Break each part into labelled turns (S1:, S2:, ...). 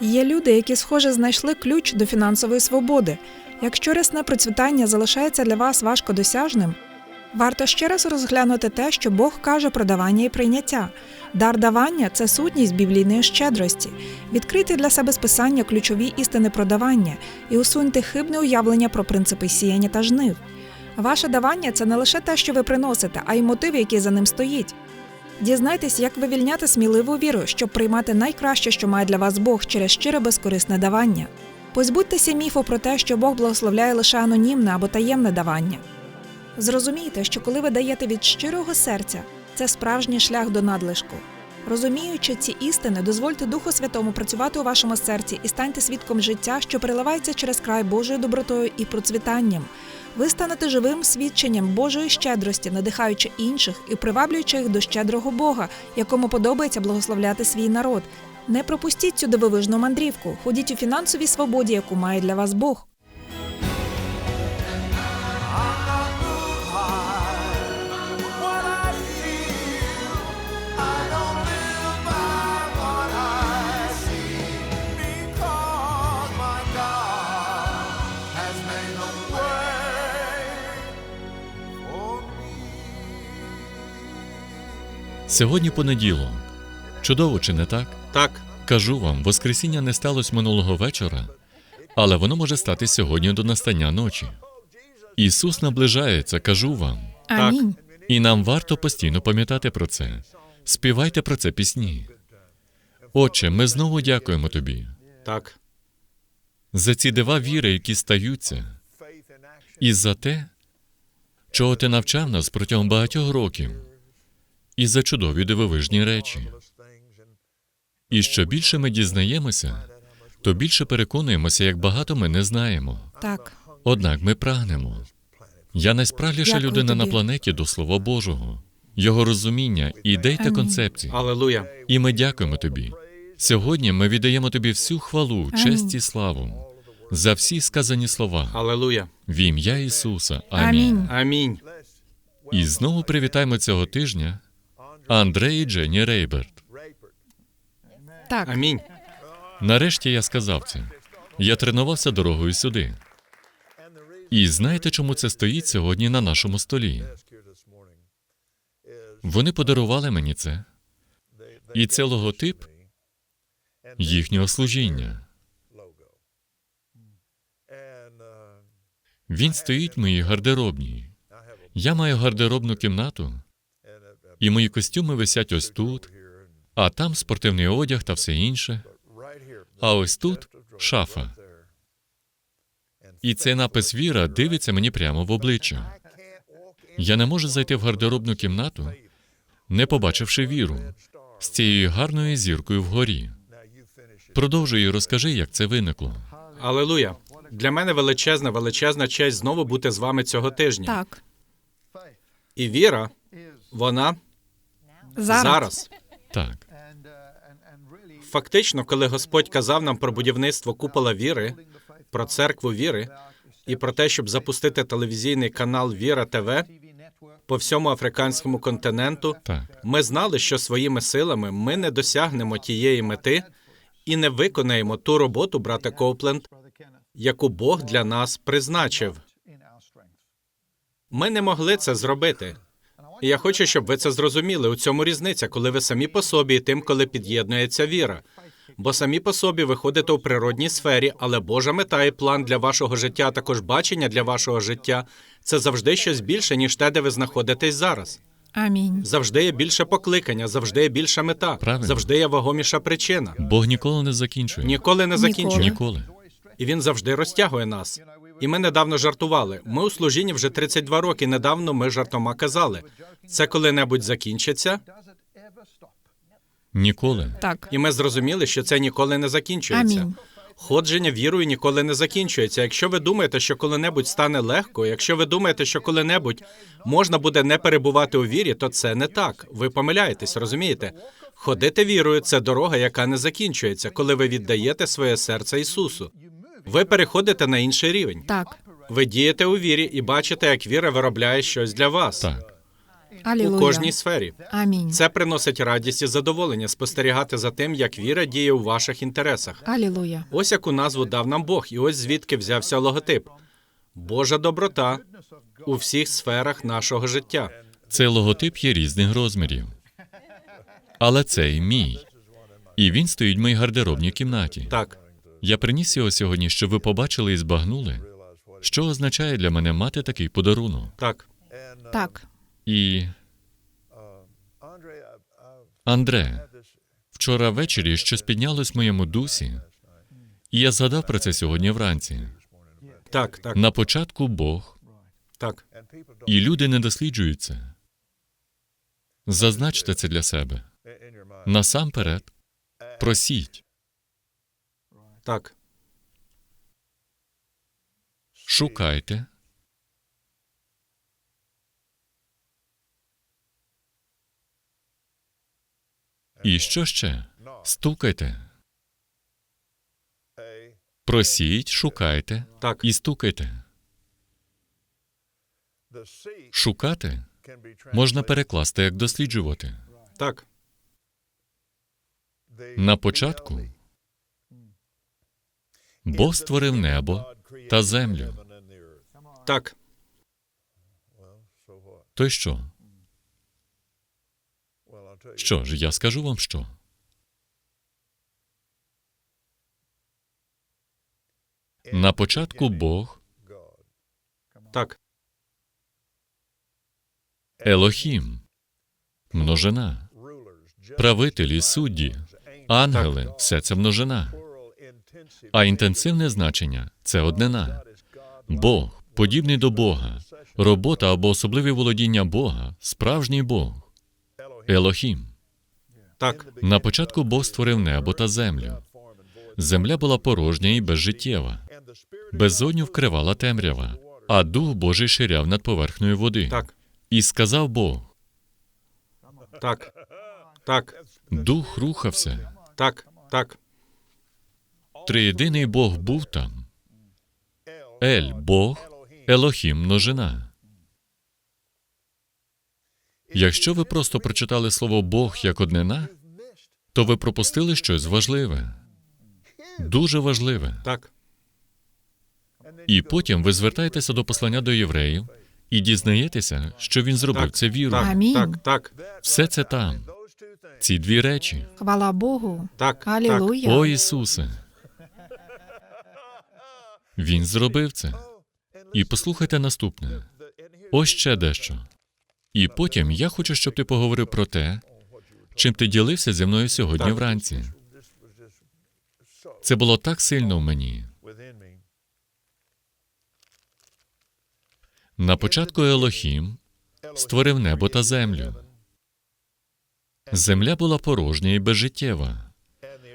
S1: Є люди, які, схоже, знайшли ключ до фінансової свободи. Якщо рясне процвітання залишається для вас важкодосяжним, варто ще раз розглянути те, що Бог каже про давання і прийняття. Дар давання це сутність біблійної щедрості. Відкрийте для себе списання ключові істини про давання і усуньте хибне уявлення про принципи сіяння та жнив. Ваше давання це не лише те, що ви приносите, а й мотив, який за ним стоїть. Дізнайтесь, як вивільняти сміливу віру, щоб приймати найкраще, що має для вас Бог через щире безкорисне давання. Позбудьтеся міфу про те, що Бог благословляє лише анонімне або таємне давання. Зрозумійте, що коли ви даєте від щирого серця, це справжній шлях до надлишку. Розуміючи ці істини, дозвольте Духу Святому працювати у вашому серці і станьте свідком життя, що переливається через край Божою добротою і процвітанням. Ви станете живим свідченням Божої щедрості, надихаючи інших і приваблюючи їх до щедрого Бога, якому подобається благословляти свій народ. Не пропустіть цю дивовижну мандрівку, ходіть у фінансовій свободі, яку має для вас Бог.
S2: Сьогодні понеділок. Чудово, чи не так?
S3: Так,
S2: Кажу вам, Воскресіння не сталося минулого вечора, але воно може стати сьогодні до настання ночі. Ісус наближається, кажу вам.
S1: Амінь.
S2: І нам варто постійно пам'ятати про це. Співайте про це пісні. Отче, ми знову дякуємо тобі
S3: так,
S2: за ці дива віри, які стаються, і за те, чого ти навчав нас протягом багатьох років, і за чудові дивовижні речі. І що більше ми дізнаємося, то більше переконуємося, як багато ми не знаємо.
S1: Так.
S2: Однак ми прагнемо. Я найсправліша
S1: Дякую
S2: людина на планеті до Слова Божого, Його розуміння, ідей та концепцій.
S3: Алелуя.
S2: І ми дякуємо тобі. Сьогодні ми віддаємо тобі всю хвалу, честь і славу за всі сказані слова
S3: Алелуя.
S2: в ім'я Ісуса. Амінь.
S1: Амінь.
S3: Амінь.
S2: І знову привітаємо цього тижня Андре і Дженні Рейберт.
S1: Так.
S3: Амінь.
S2: Нарешті я сказав це. Я тренувався дорогою сюди. І знаєте, чому це стоїть сьогодні на нашому столі? Вони подарували мені це, і це логотип їхнього служіння. Він стоїть в моїй гардеробній. Я маю гардеробну кімнату, і мої костюми висять ось тут, а там спортивний одяг та все інше. А ось тут шафа. І цей напис Віра дивиться мені прямо в обличчя. Я не можу зайти в гардеробну кімнату, не побачивши віру з цією гарною зіркою вгорі. Продовжуй і розкажи, як це виникло.
S3: Алелуя. Для мене величезна, величезна честь знову бути з вами цього тижня.
S1: Так.
S3: І віра, вона
S1: Зараз.
S3: зараз.
S2: Так,
S3: Фактично, коли Господь казав нам про будівництво купола віри, про церкву віри і про те, щоб запустити телевізійний канал Віра ТВ по всьому африканському континенту,
S2: так,
S3: ми знали, що своїми силами ми не досягнемо тієї мети і не виконаємо ту роботу, брате Коупленд, яку Бог для нас призначив. Ми не могли це зробити. І я хочу, щоб ви це зрозуміли. У цьому різниця, коли ви самі по собі і тим, коли під'єднується віра. Бо самі по собі ви ходите у природній сфері, але Божа мета і план для вашого життя, а також бачення для вашого життя це завжди щось більше, ніж те, де ви знаходитесь зараз.
S1: Амінь.
S3: Завжди є більше покликання, завжди є більша мета,
S2: Правильно.
S3: завжди є вагоміша причина.
S2: Бог ніколи не закінчує.
S3: Ніколи не закінчує.
S2: Ніколи.
S3: І він завжди розтягує нас. І ми недавно жартували. Ми у служінні вже 32 роки. Недавно ми жартома казали. Це коли-небудь закінчиться,
S2: Ніколи.
S1: Так.
S3: і ми зрозуміли, що це ніколи не закінчується.
S1: Амінь.
S3: Ходження вірою ніколи не закінчується. Якщо ви думаєте, що коли-небудь стане легко, якщо ви думаєте, що коли-небудь можна буде не перебувати у вірі, то це не так. Ви помиляєтесь, розумієте? Ходити вірою це дорога, яка не закінчується, коли ви віддаєте своє серце Ісусу. Ви переходите на інший рівень.
S1: Так.
S3: Ви дієте у вірі і бачите, як віра виробляє щось для вас.
S2: Так.
S1: Алілуя.
S3: у кожній сфері.
S1: Амінь.
S3: Це приносить радість і задоволення спостерігати за тим, як віра діє у ваших інтересах.
S1: Алілуя.
S3: Ось яку назву дав нам Бог, і ось звідки взявся логотип. Божа доброта у всіх сферах нашого життя.
S2: Цей логотип є різних розмірів. Але цей мій. І він стоїть в моїй гардеробній кімнаті.
S3: Так,
S2: Я приніс його сьогодні, щоб ви побачили і збагнули, що означає для мене мати такий подарунок.
S3: так,
S1: Так.
S2: І Андре, вчора ввечері щось піднялось в моєму дусі, і я згадав про це сьогодні вранці.
S3: так, так,
S2: На початку Бог,
S3: так.
S2: і люди не досліджують це. Зазначте це для себе. Насамперед, просіть,
S3: Так,
S2: шукайте, і що ще? Стукайте. Просіть, шукайте
S3: так,
S2: і стукайте. Шукати можна перекласти як досліджувати.
S3: так,
S2: На початку Бог створив небо та землю.
S3: так.
S2: То й що? Що ж, я скажу вам що. На початку Бог
S3: Так,
S2: Елохім, множина, правителі, судді, ангели все це множина. А інтенсивне значення це однина. Бог, подібний до Бога, робота або особливі володіння Бога, справжній Бог, Елохім.
S3: так,
S2: На початку Бог створив небо та землю. Земля була порожня і безжиттєва. Безодню вкривала темрява, а Дух Божий ширяв над поверхнею води.
S3: так,
S2: І сказав Бог:
S3: так, так,
S2: Дух рухався.
S3: так, так,
S2: Триєдиний Бог був там. Ель Бог, Елохім множина. Якщо ви просто прочитали слово Бог як однина, то ви пропустили щось важливе, дуже важливе.
S3: так,
S2: І потім ви звертаєтеся до послання до євреїв і дізнаєтеся, що він зробив
S3: так,
S2: це вірою.
S3: так,
S1: Амінь.
S3: так, так,
S2: Все це там. Ці дві речі.
S1: Хвала Богу.
S3: так, так.
S1: Алілуя.
S2: О Ісусе. Він зробив це. І послухайте наступне. Ось ще дещо. І потім я хочу, щоб ти поговорив про те, чим ти ділився зі мною сьогодні вранці. Це було так сильно в мені. На початку Елохім створив небо та землю. Земля була порожня і безжиттєва.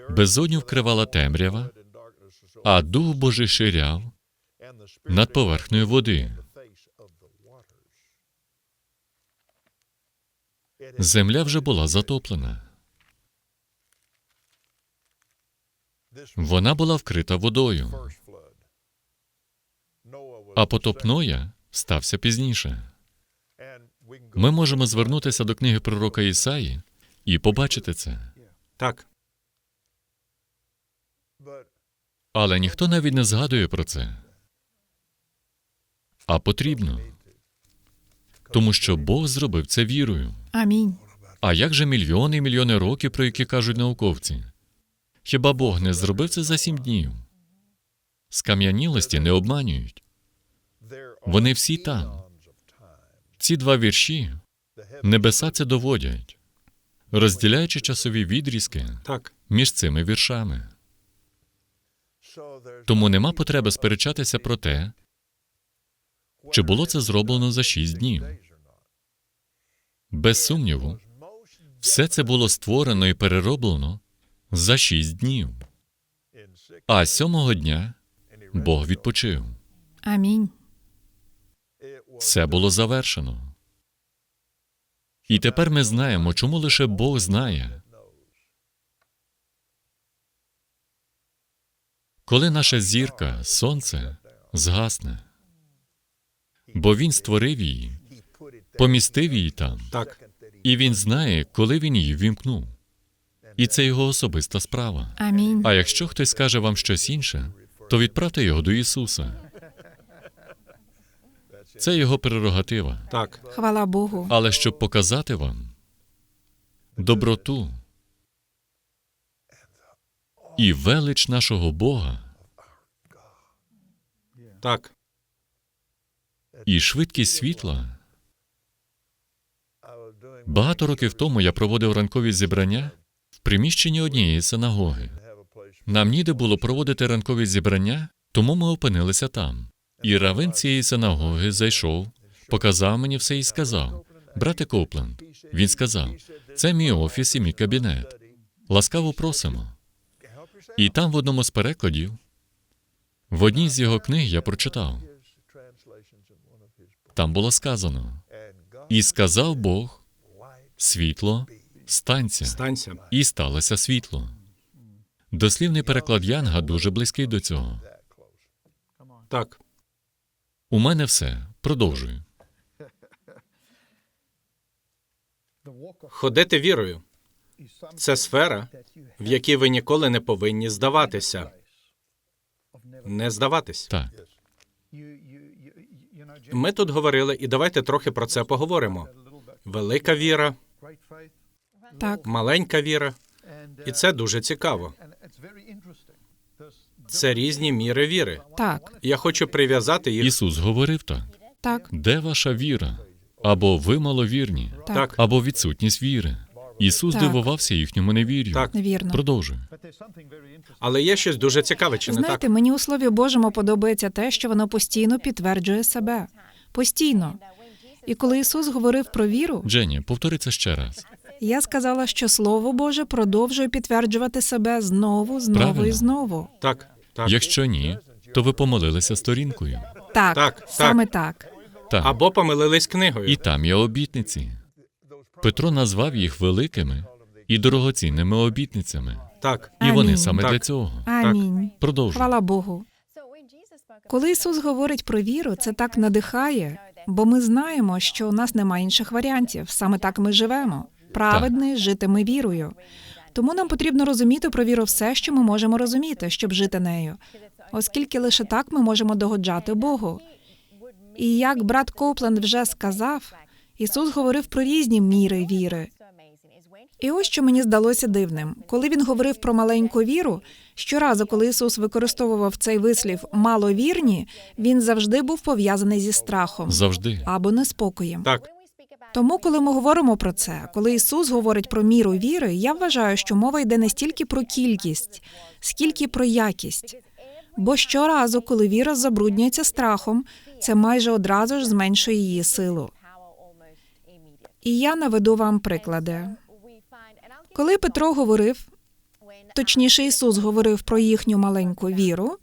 S2: Безодню вкривала темрява, а дух Божий ширяв над поверхнею води. Земля вже була затоплена. Вона була вкрита водою, а потоп Ноя стався пізніше. Ми можемо звернутися до книги пророка Ісаї і побачити це.
S3: Так,
S2: Але ніхто навіть не згадує про це. А потрібно. Тому що Бог зробив це вірою.
S1: Амінь.
S2: А як же мільйони і мільйони років, про які кажуть науковці? Хіба Бог не зробив це за сім днів? Скам'янілості не обманюють. Вони всі там. Ці два вірші небеса це доводять, розділяючи часові відрізки
S3: так,
S2: між цими віршами. Тому нема потреби сперечатися про те, чи було це зроблено за шість днів. Без сумніву, все це було створено і перероблено за шість днів. А сьомого дня Бог відпочив.
S1: Амінь.
S2: Все було завершено. І тепер ми знаємо, чому лише Бог знає. Коли наша зірка, сонце, згасне, бо Він створив її помістив її там,
S3: Так,
S2: і він знає, коли він її вімкнув. І це його особиста справа.
S1: Амінь.
S2: А якщо хтось скаже вам щось інше, то відправте його до Ісуса. Це його прерогатива.
S3: так,
S1: Хвала Богу.
S2: Але щоб показати вам доброту і велич нашого Бога,
S3: так,
S2: і швидкість світла. Багато років тому я проводив ранкові зібрання в приміщенні однієї синагоги. Нам ніде було проводити ранкові зібрання, тому ми опинилися там. І равин цієї синагоги зайшов, показав мені все і сказав: Брате Копленд, він сказав: це мій офіс і мій кабінет. Ласкаво просимо. І там в одному з перекладів, в одній з його книг я прочитав. Там було сказано: І сказав Бог, світло, станься,
S3: станься.
S2: і сталося світло. Дослівний переклад Янга дуже близький до цього.
S3: Так,
S2: У мене все. Продовжую.
S3: ходити вірою це сфера, в якій ви ніколи не повинні здаватися. Не здаватись.
S2: Так,
S3: Ми тут говорили, і давайте трохи про це поговоримо. Велика віра,
S1: Так,
S3: маленька віра, і це дуже цікаво. Це різні міри віри.
S1: так,
S3: Я хочу прив'язати їх.
S2: Ісус говорив так:
S1: так,
S2: де ваша віра? Або ви маловірні,
S1: так.
S3: Так,
S2: або відсутність віри. Ісус
S1: Так.
S2: дивувався їхньому невір'ю.
S3: Так.
S1: Вірно.
S2: Продовжую.
S3: але є щось дуже цікаве, чи не
S1: Знаєте, мені у Слові Божому подобається те, що воно постійно підтверджує себе. Постійно. І коли Ісус говорив про віру,
S2: Дженні, повтори це ще раз.
S1: я сказала, що Слово Боже продовжує підтверджувати себе знову, знову і
S2: Правильно.
S1: знову.
S3: Так, так.
S2: Якщо ні, то ви помилилися сторінкою.
S1: Так,
S3: Так,
S1: саме так.
S2: Так,
S3: Або помилились книгою.
S2: і там є обітниці. Петро назвав їх великими і дорогоцінними обітницями.
S3: Так,
S2: І вони
S1: Амінь.
S2: саме
S3: Так.
S2: для цього.
S1: Амінь.
S2: Продовжуй.
S1: Хвала Богу. Коли Ісус говорить про віру, це так надихає, бо ми знаємо, що у нас немає інших варіантів. Саме так ми живемо. Праведний житиме вірою. Тому нам потрібно розуміти про віру все, що ми можемо розуміти, щоб жити нею, оскільки лише так ми можемо догоджати Богу. І як брат Коупленд вже сказав, Ісус говорив про різні міри віри. І ось що мені здалося дивним. Коли він говорив про маленьку віру, щоразу, коли Ісус використовував цей вислів маловірні, він завжди був пов'язаний зі страхом
S2: Завжди.
S1: або неспокоєм.
S3: так,
S1: Тому, коли ми говоримо про це, коли Ісус говорить про міру віри, я вважаю, що мова йде не стільки про кількість, скільки про якість. Бо щоразу, коли віра забруднюється страхом, це майже одразу ж зменшує її силу. І я наведу вам приклади. Коли Петро говорив, точніше Ісус говорив про їхню маленьку віру,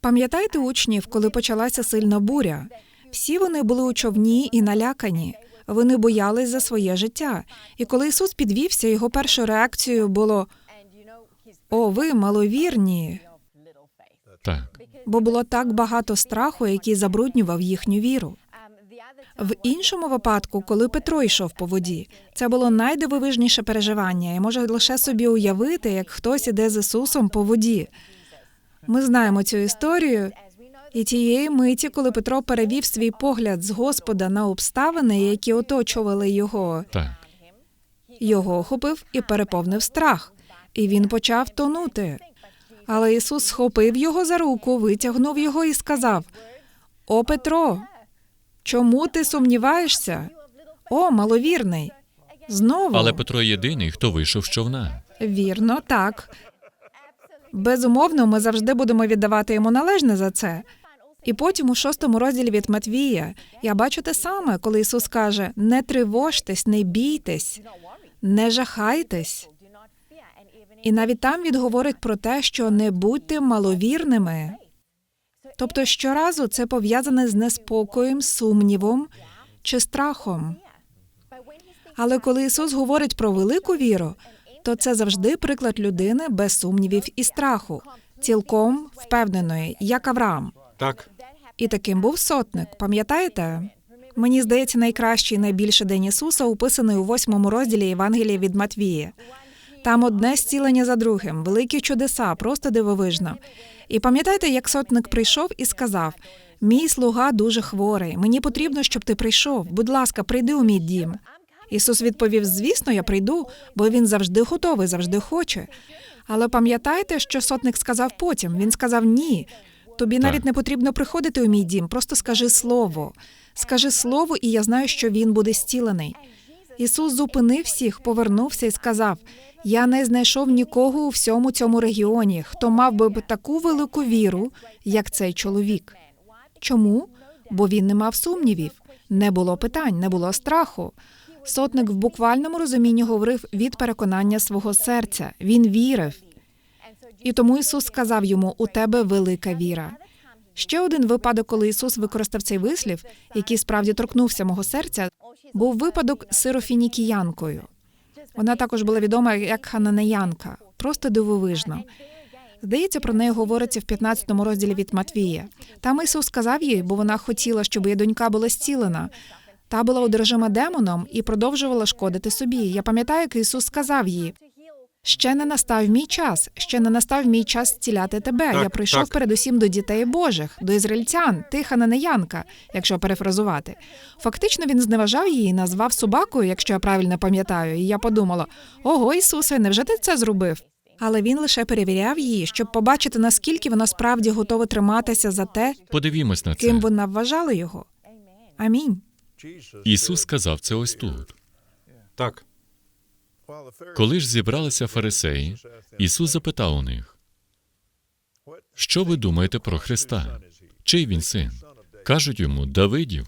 S1: пам'ятаєте учнів, коли почалася сильна буря? Всі вони були у човні і налякані. Вони боялись за своє життя. І коли Ісус підвівся, його першою реакцією було О, ви маловірні,
S2: Так.
S1: бо було так багато страху, який забруднював їхню віру. В іншому випадку, коли Петро йшов по воді, це було найдивовижніше переживання. Я можу лише собі уявити, як хтось іде з Ісусом по воді. Ми знаємо цю історію. І тієї миті, коли Петро перевів свій погляд з Господа на обставини, які оточували його,
S2: Так.
S1: його охопив і переповнив страх, і він почав тонути. Але Ісус схопив його за руку, витягнув його і сказав: О, Петро, чому ти сумніваєшся? О, маловірний. Знову
S2: Але Петро єдиний, хто вийшов з човна.
S1: вірно, так. Безумовно, ми завжди будемо віддавати йому належне за це. І потім у шостому розділі від Матвія я бачу те саме, коли Ісус каже: не тривожтесь, не бійтесь, не жахайтесь. І навіть там він говорить про те, що не будьте маловірними. Тобто щоразу це пов'язане з неспокоєм, сумнівом чи страхом. Але коли Ісус говорить про велику віру, то це завжди приклад людини без сумнівів і страху, цілком впевненої, як Авраам.
S3: так,
S1: І таким був сотник, пам'ятаєте? Мені здається, найкращий найбільший день Ісуса описаний у восьмому розділі Євангелія від Матвія. Там одне зцілення за другим, великі чудеса, просто дивовижно. І пам'ятаєте, як сотник прийшов і сказав: Мій слуга дуже хворий. Мені потрібно, щоб ти прийшов. Будь ласка, прийди у мій дім. Ісус відповів: Звісно, я прийду, бо він завжди готовий, завжди хоче. Але пам'ятаєте, що сотник сказав потім? Він сказав: Ні. Тобі навіть не потрібно приходити у мій дім, просто скажи слово. Скажи слово, і я знаю, що він буде зцілений. Ісус зупинив всіх, повернувся і сказав: Я не знайшов нікого у всьому цьому регіоні, хто мав би таку велику віру, як цей чоловік. Чому? Бо він не мав сумнівів, не було питань, не було страху. Сотник в буквальному розумінні говорив від переконання свого серця. Він вірив. І тому Ісус сказав йому: У тебе велика віра. Ще один випадок, коли Ісус використав цей вислів, який справді торкнувся мого серця, був випадок з сирофінікіянкою. Вона також була відома як хананеянка, просто дивовижно. Здається, про неї говориться в 15 розділі від Матвія. Там Ісус сказав їй, бо вона хотіла, щоб її донька була зцілена. Та була одержима демоном і продовжувала шкодити собі. Я пам'ятаю, як Ісус сказав їй: ще не настав мій час, ще не настав мій час зціляти тебе.
S3: Так,
S1: Я прийшов
S3: так.
S1: передусім до дітей Божих, до ізраїльтян, ти хананеянка, якщо перефразувати. Фактично він зневажав її назвав собакою, якщо я правильно пам'ятаю. І я подумала: ого, Ісусе, невже ти це зробив? Але він лише перевіряв її, щоб побачити, наскільки вона справді готова триматися за те,
S2: Подивімось на це.
S1: ким вона вважала його. Амінь.
S2: Ісус сказав це ось тут.
S3: Так.
S2: Коли ж зібралися фарисеї, Ісус запитав у них: Що ви думаєте про Христа? Чий він син? Кажуть йому Давидів.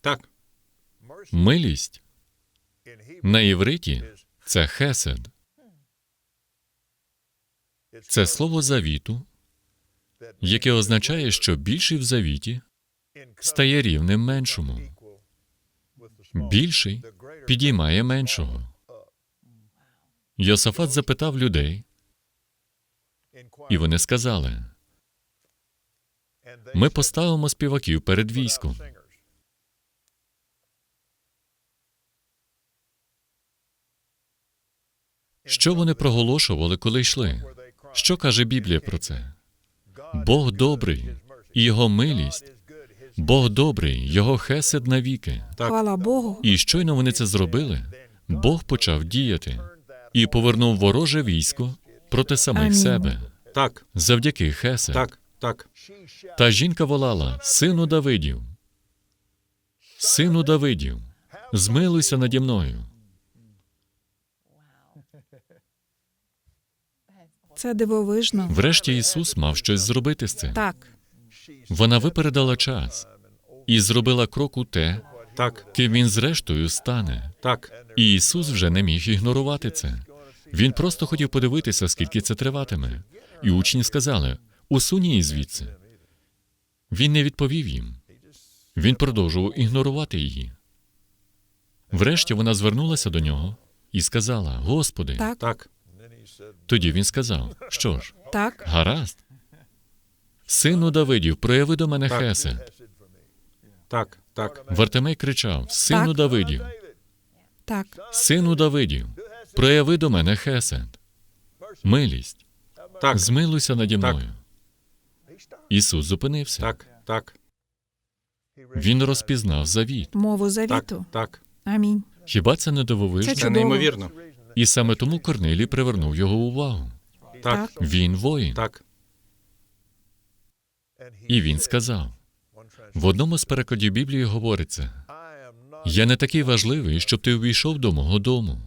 S3: Так.
S2: Милість на євриті це хесед. Це слово завіту, яке означає, що більший в завіті стає рівним меншому. Більший підіймає меншого. Йосафат запитав людей, і вони сказали: Ми поставимо співаків перед військом. Що вони проголошували, коли йшли? Що каже Біблія про це? Бог добрий, і його милість. Бог добрий, його хесед навіки.
S3: Так.
S1: Хвала Богу.
S2: І щойно вони це зробили, Бог почав діяти і повернув вороже військо проти самих
S1: Амінь.
S2: себе
S3: Так.
S2: завдяки Хесед.
S3: Так. Так.
S2: Та жінка волала: Сину Давидів, сину Давидів, змилуйся наді мною.
S1: Це дивовижно.
S2: Врешті Ісус мав щось зробити з цим.
S1: Так,
S2: Вона випередила час і зробила крок у те,
S3: Так.
S2: ким він зрештою стане.
S3: Так.
S2: І Ісус вже не міг ігнорувати це. Він просто хотів подивитися, скільки це триватиме. І учні сказали: усунь її звідси. Він не відповів їм. Він продовжував ігнорувати її. Врешті вона звернулася до нього і сказала: Господи,
S1: так,
S3: Так.
S2: тоді він сказав: Що ж,
S1: так,
S2: гаразд. Сину Давидів, прояви до мене
S3: Так.
S2: хесед.
S3: Так. Так.
S2: Вартимей кричав: Сину
S1: Так.
S2: Давидів,
S1: так.
S2: сину Давидів, прояви до мене хесед. Милість,
S3: Так.
S2: змилуйся наді
S3: Так.
S2: мною. Ісус зупинився.
S3: Так. Так.
S2: Він розпізнав завіт.
S1: Мову завіту.
S3: Так.
S1: Амінь.
S2: Хіба це не дивовижно?
S1: Це
S3: Це неймовірно.
S2: І саме тому Корнилій привернув його увагу.
S3: Так.
S2: Він воїн.
S3: Так.
S2: І він сказав: в одному з перекладів Біблії говориться: Я не такий важливий, щоб ти увійшов до мого дому.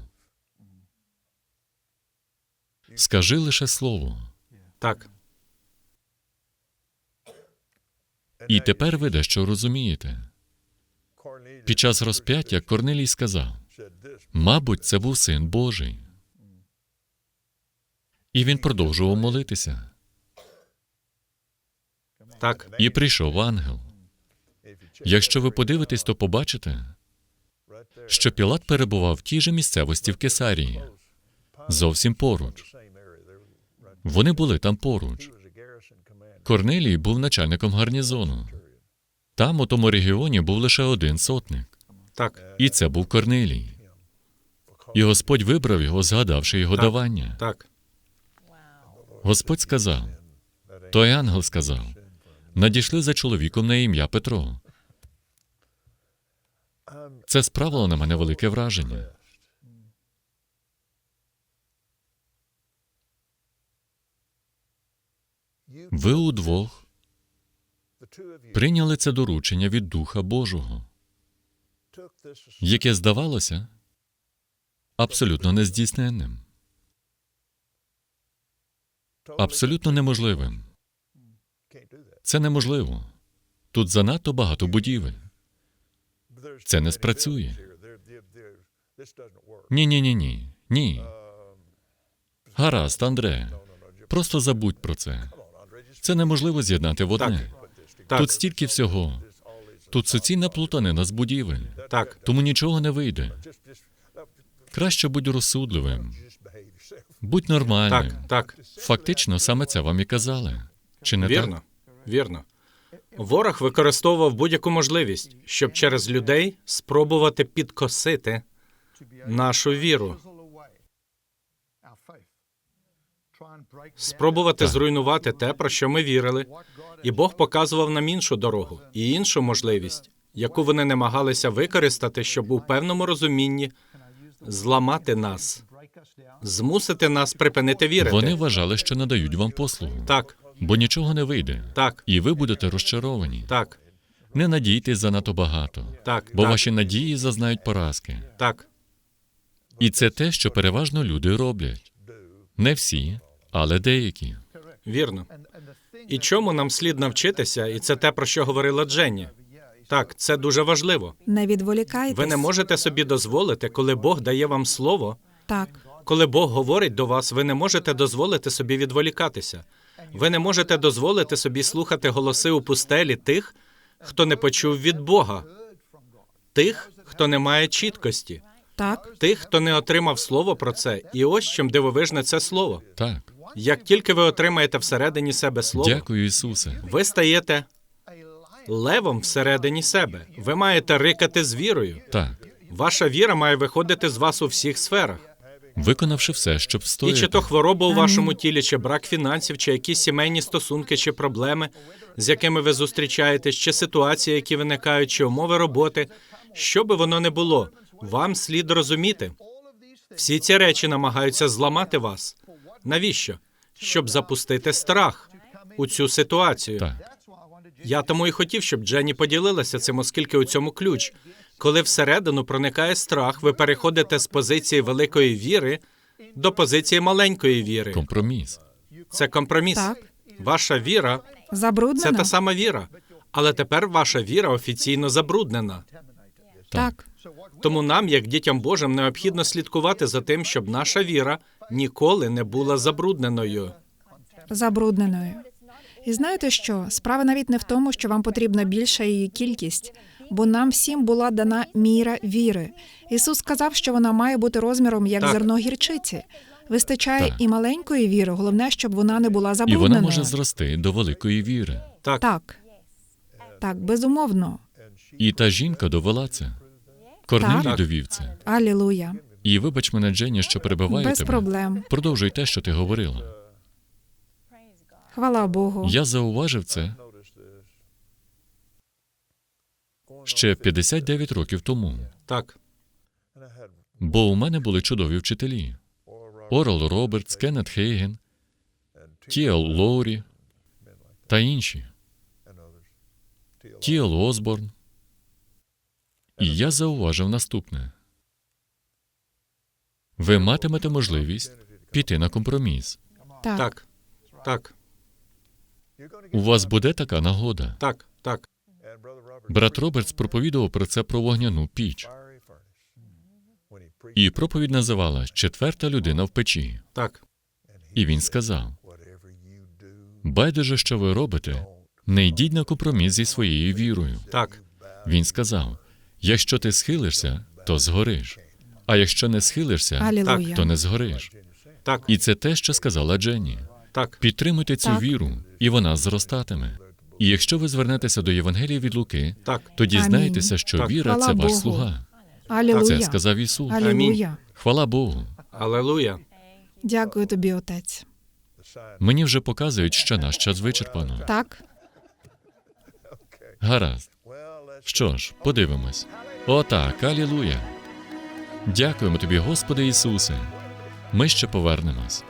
S2: Скажи лише слово.
S3: Так.
S2: І тепер ви дещо розумієте. Під час розп'яття Корнилій сказав: Мабуть, це був син Божий. І він продовжував молитися.
S3: Так.
S2: І прийшов ангел. Якщо ви подивитесь, то побачите, що Пілат перебував в тій же місцевості в Кесарії, зовсім поруч. Вони були там поруч. Корнелій був начальником гарнізону. Там, у тому регіоні, був лише один сотник,
S3: Так,
S2: і це був Корнилій. І Господь вибрав його, згадавши його
S3: Так.
S2: давання.
S3: так,
S2: Господь сказав, той ангел сказав: надійшли за чоловіком на ім'я Петро. Це справило на мене велике враження. Ви удвох прийняли це доручення від Духа Божого, яке здавалося абсолютно нездійсненним, абсолютно неможливим. Це неможливо. Тут занадто багато будівель. Це не спрацює. Ні, ні, ні, ні. Ні. Гаразд, Андре. Просто забудь про це. Це неможливо з'єднати в одне.
S3: так,
S2: Тут стільки всього. Тут суцільна плутанина з будівель.
S3: так,
S2: Тому нічого не вийде. Краще будь розсудливим. Будь нормальним.
S3: так, так.
S2: Фактично, саме це вам і казали. Чи не
S3: Вірно, вірно. Ворог використовував будь-яку можливість, щоб через людей спробувати підкосити нашу віру, спробувати зруйнувати те, про що ми вірили. І Бог показував нам іншу дорогу і іншу можливість, яку вони намагалися використати, щоб у певному розумінні зламати нас, змусити нас припинити вірити.
S2: Вони вважали, що надають вам послугу,
S3: Так,
S2: бо нічого не вийде.
S3: так,
S2: І ви будете розчаровані.
S3: так,
S2: Не надійтесь занадто багато,
S3: так,
S2: бо
S3: так,
S2: ваші надії зазнають поразки.
S3: так,
S2: І це те, що переважно люди роблять. Не всі, але деякі.
S3: вірно. І чому нам слід навчитися, і це те, про що говорила Дженні. Так, це дуже важливо.
S1: Не відволікайтесь.
S3: Ви не можете собі дозволити, коли Бог дає вам слово,
S1: Так,
S3: коли Бог говорить до вас, ви не можете дозволити собі відволікатися. Ви не можете дозволити собі слухати голоси у пустелі тих, хто не почув від Бога, тих, хто не має чіткості,
S1: так,
S3: тих, хто не отримав слово про це. І ось чим дивовижне це слово.
S2: Так.
S3: Як тільки ви отримаєте всередині себе слово,
S2: Дякую, Ісусе.
S3: ви стаєте левом всередині себе. Ви маєте рикати з вірою.
S2: Так.
S3: Ваша віра має виходити з вас у всіх сферах.
S2: Виконавши все, щоб
S3: І чи то хвороба у вашому тілі, чи брак фінансів, чи якісь сімейні стосунки, чи проблеми, з якими ви зустрічаєтесь, чи ситуації, які виникають, чи умови роботи, що би воно не було, вам слід розуміти. Всі ці речі намагаються зламати вас. Навіщо? Щоб запустити страх у цю ситуацію.
S2: Так.
S3: Я тому і хотів, щоб Дженні поділилася цим, оскільки у цьому ключ. Коли всередину проникає страх, ви переходите з позиції великої віри до позиції маленької віри.
S2: Компроміс.
S3: Це компроміс.
S1: Так.
S3: Ваша віра це та сама віра, але тепер ваша віра офіційно забруднена.
S1: Так,
S3: Тому нам, як дітям Божим, необхідно слідкувати за тим, щоб наша віра ніколи не була забрудненою.
S1: забрудненою. І знаєте що? Справа навіть не в тому, що вам потрібна більша її кількість, бо нам всім була дана міра віри. Ісус сказав, що вона має бути розміром як
S3: Так.
S1: зерно гірчиці. Вистачає
S2: Так.
S1: і маленької віри, головне, щоб вона не була
S2: І вона може зрости до великої віри.
S3: Так,
S1: Так, так, безумовно.
S2: І та жінка довела це. Корнилій
S1: Так.
S2: довів це.
S1: Алілуя.
S2: І вибач мене, Дженні, що перебиваю
S1: Без
S2: тебе.
S1: проблем.
S2: Продовжуй те, що ти говорила.
S1: Хвала Богу.
S2: Я зауважив це ще 59 років тому,
S3: так,
S2: бо у мене були чудові вчителі: Орел Робертс, Кеннет Хейген, Тіел Лоурі та інші. Тіел Осборн. І я зауважив наступне: ви матимете можливість піти на компроміс.
S1: Так,
S3: так, так,
S2: У вас буде така нагода.
S3: так, так,
S2: Брат Робертс проповідував про це про вогняну піч. І проповідь називалась Четверта людина в печі.
S3: так,
S2: І він сказав: байдуже, що ви робите, не йдіть на компроміс зі своєю вірою.
S3: так,
S2: Він сказав: якщо ти схилишся, то згориш. А якщо не схилишся,
S1: Алілуя.
S2: то не згориш.
S3: так,
S2: І це те, що сказала Дженні.
S3: так,
S2: Підтримуйте цю
S1: Так.
S2: віру, і вона зростатиме. І якщо ви звернетеся до Євангелія від Луки,
S3: Так.
S2: то
S1: Амінь.
S2: дізнаєтеся, що
S3: Так.
S2: віра
S1: Хвала
S2: це ваш
S1: Богу.
S2: слуга.
S1: Алілуя.
S2: Це сказав Ісус.
S1: Алілуя.
S2: Хвала Богу.
S3: Алелуя.
S1: Дякую тобі, отець.
S2: Мені вже показують, що наш час вичерпано.
S1: Так,
S2: Гаразд. Що ж, подивимось. Отак, алілуя. Дякуємо тобі, Господи Ісусе. Ми ще повернемось.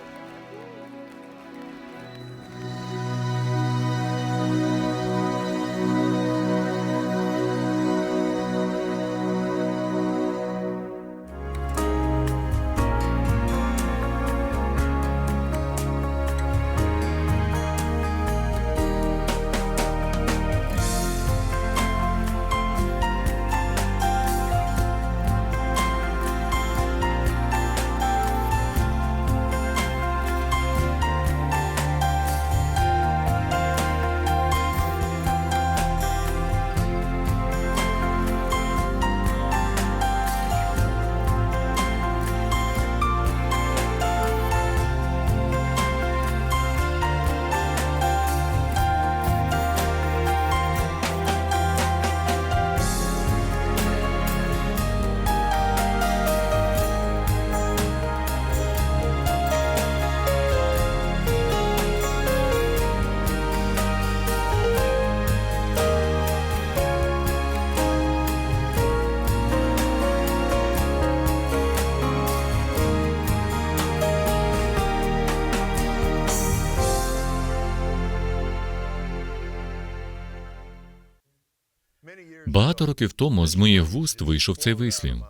S2: Багато років тому з моїх вуст вийшов цей вислів.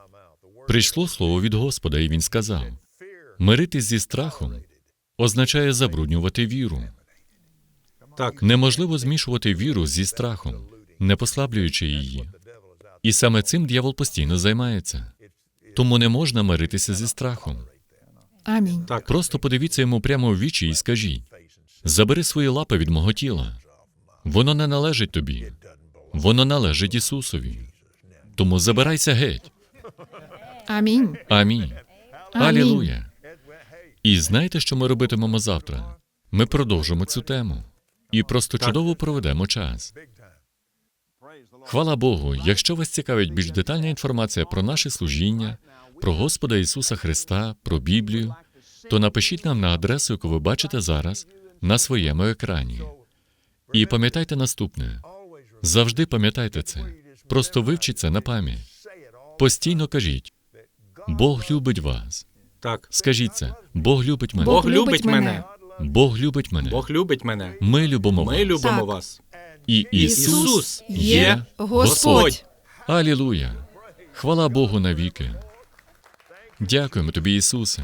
S2: Прийшло слово від Господа, і він сказав: миритись зі страхом означає забруднювати віру.
S3: Так.
S2: Неможливо змішувати віру зі страхом, не послаблюючи її. І саме цим дьявол постійно займається. Тому не можна миритися зі страхом.
S1: амінь.
S3: Так.
S2: Просто подивіться йому прямо в вічі і скажіть: забери свої лапи від мого тіла. Воно не належить тобі. Воно належить Ісусові. Тому забирайся геть.
S1: Амінь.
S2: Амінь. Алілуя. І знаєте, що ми робитимемо завтра? Ми продовжимо цю тему і просто чудово проведемо час. Хвала Богу, якщо вас цікавить більш детальна інформація про наше служіння, про Господа Ісуса Христа, про Біблію, то напишіть нам на адресу, яку ви бачите зараз на своєму екрані. І пам'ятайте наступне: завжди пам'ятайте це. Просто вивчіть це на пам'ять. Постійно кажіть: Бог любить вас.
S3: Так.
S2: Скажіть це, Бог любить мене.
S3: Бог любить мене.
S2: Бог любить мене.
S3: Бог любить мене.
S2: Ми любимо
S3: Ми
S2: вас.
S3: любимо
S1: Так.
S3: вас.
S2: І Ісус, є
S1: Господь.
S2: Алілуя. Хвала Богу навіки. Дякуємо тобі, Ісусе.